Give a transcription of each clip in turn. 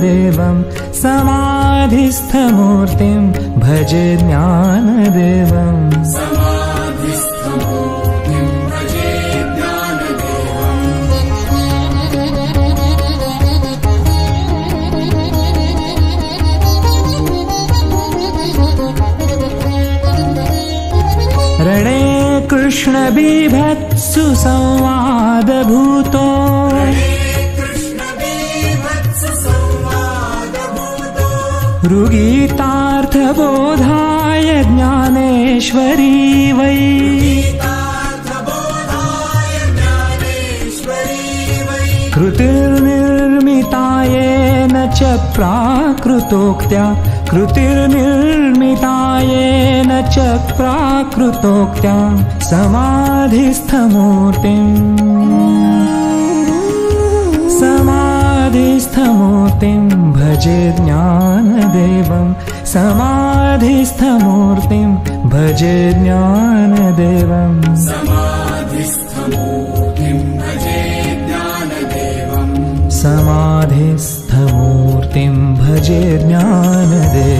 ज्ञानदेवं समाधिस्थमूर्तिं भजे ज्ञानदेवम् रणे कृष्णबिभत्सु संवादभूतो ऋगीतार्थबोधाय ज्ञानेश्वरी वै। कृतिर्निर्मितायेन च प्राकृतोक्त्या। कृतिर्निर्मितायेन च प्राकृतोक्त्या। समाधिस्थमूर्तिम् समाधिस्थमूर्तिं भजे ज्ञानदेवं। समाधिस्थमूर्तिं भजे ज्ञानं समाधिस्थमूर्तिं भजे ज्ञानम् समाधिस्थमूर्तिं भजे ज्ञानदेव।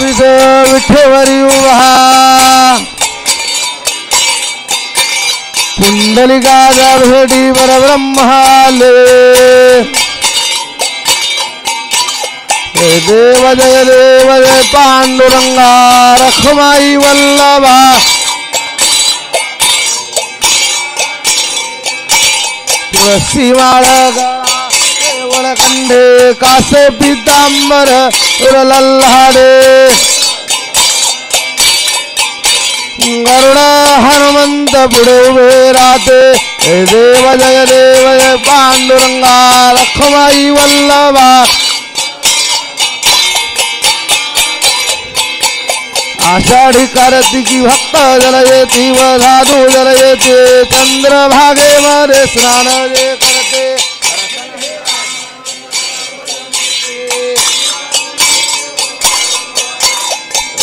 अठ्ठावीस विठेवरी उभा कुंडलिका भेटी वर ब्रह्माले हे देव जय देव जय पांडुरंगा रखमाई वल्लभा तुळसी माळ केवळ कंडे कासे पितांबर लल्हाडे गरुड हनुमंत पुढे उभे राहते. हे देव जय देव जय पांडुरंगा लखमाई वल्लभा. आषाढी कार्तिकी भक्त जल येती व साधू जल येते. चंद्रभागे मध्ये स्नान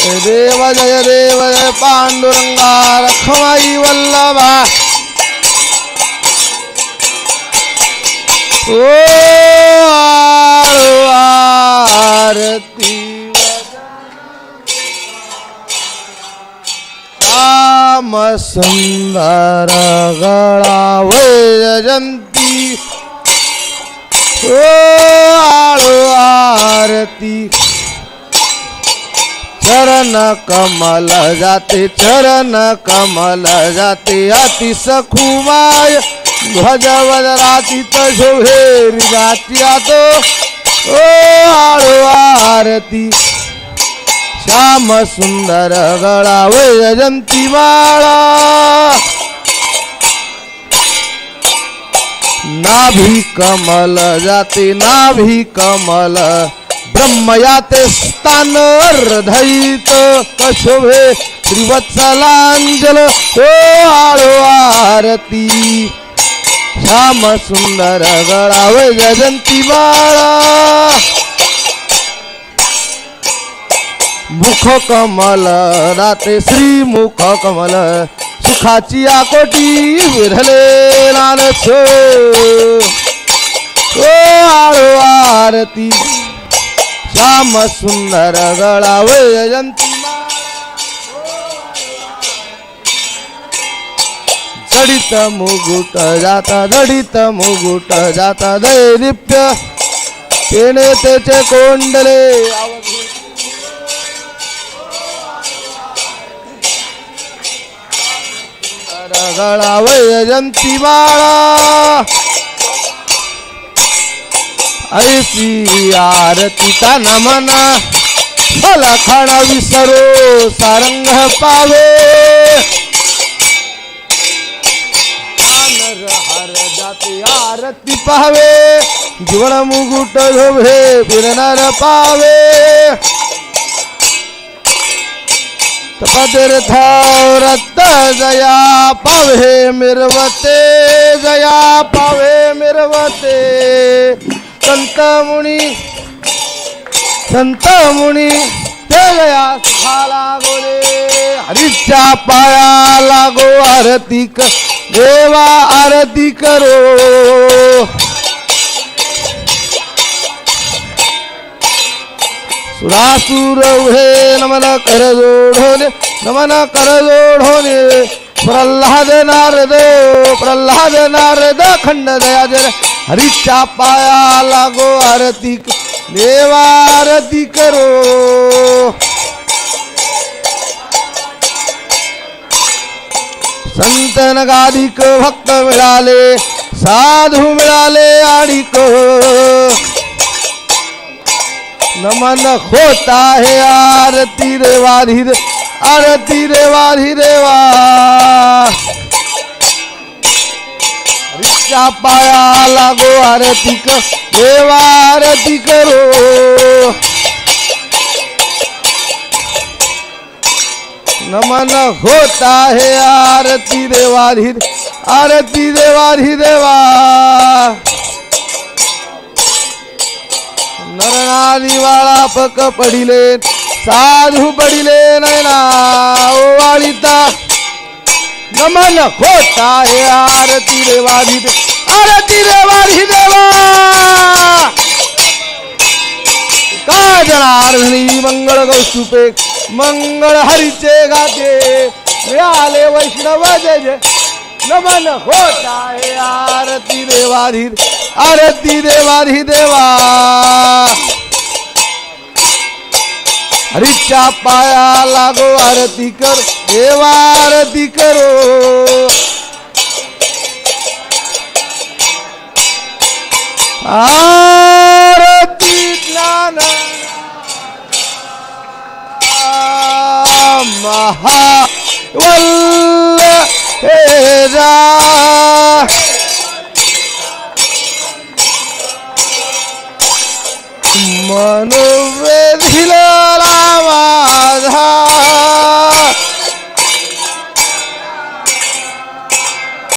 जे देव जय देव जय पांडुरंगा रखमाई वल्लभा। ओ आरती राम सुंदर गळा वैजयंती ओ आरती चरण कमल जाते चरण कमल जाते अति सखुमाय ध्वज वदराती शोभेरी जातिया तो ओ आरो आरती श्याम सुंदर गळा वैजंती माळा. नाभी कमल जाते नाभी कमल ब्रह्मयाते स्थान हृदयित कशोभे श्रीवत्सलांजल ओ आळो आरती। श्याम सुंदर गळा जयंती बाळा। मुख कमल राते श्री मुख कमल सुखाची आकोटी विरले नानस। ओ आळो आरती। श्याम सुंदर गळा वैजंती जडित मुगुट जाता जडित मुगुट जाता दैरिप्य तेने त्याचे कोंडले आवघे जयंती बाळा ऐसी आरती तन मन फलखण विसरो सारंग पावे। हर जाते आरती पावे। जीवन मुकुट झोभे फिरणार पावे। तपतीर्थ रत्त जया पावे मिरवते जया पावे मिरवते। संतमुनी संतमुनी ते गया सुखाला गोरे हरीच्या पाया लागो आरती कर देवा आरती करो। सुरासुर उभे नमन कर जोडोने नमन कर जोडोने प्रल्हाद नारद प्रल्हाद नारद खंड दया दयाजर हरीच्या पाया लागो आरती देवा आरती करो। संत नगाधिक भक्त मिळाले साधू मिळाले आणिक नमन होत आहे आरती देवाधीर आरती देवाधी देवा हरीच्या पाया लागो आरती कर देवा आरती करो नमन होत आहे आरती देवाधी आरती देवाधी देवा. नरनारी वाळा पक पडिले साधू पडिले नैना ओवाळीता नमन होता आहे आरती देवाधी आरती देवाधी देवा का जनार्दनी मंगळ कौस्तुपे मंगळ हरीचे गाते मिळाले वैष्णव जय जय! नमन होता आहे आरती देवाधी आरती देवाधी देवा हरीच्या पाया लागो आरती कर देवा आरती करो. आरती ज्ञान. महा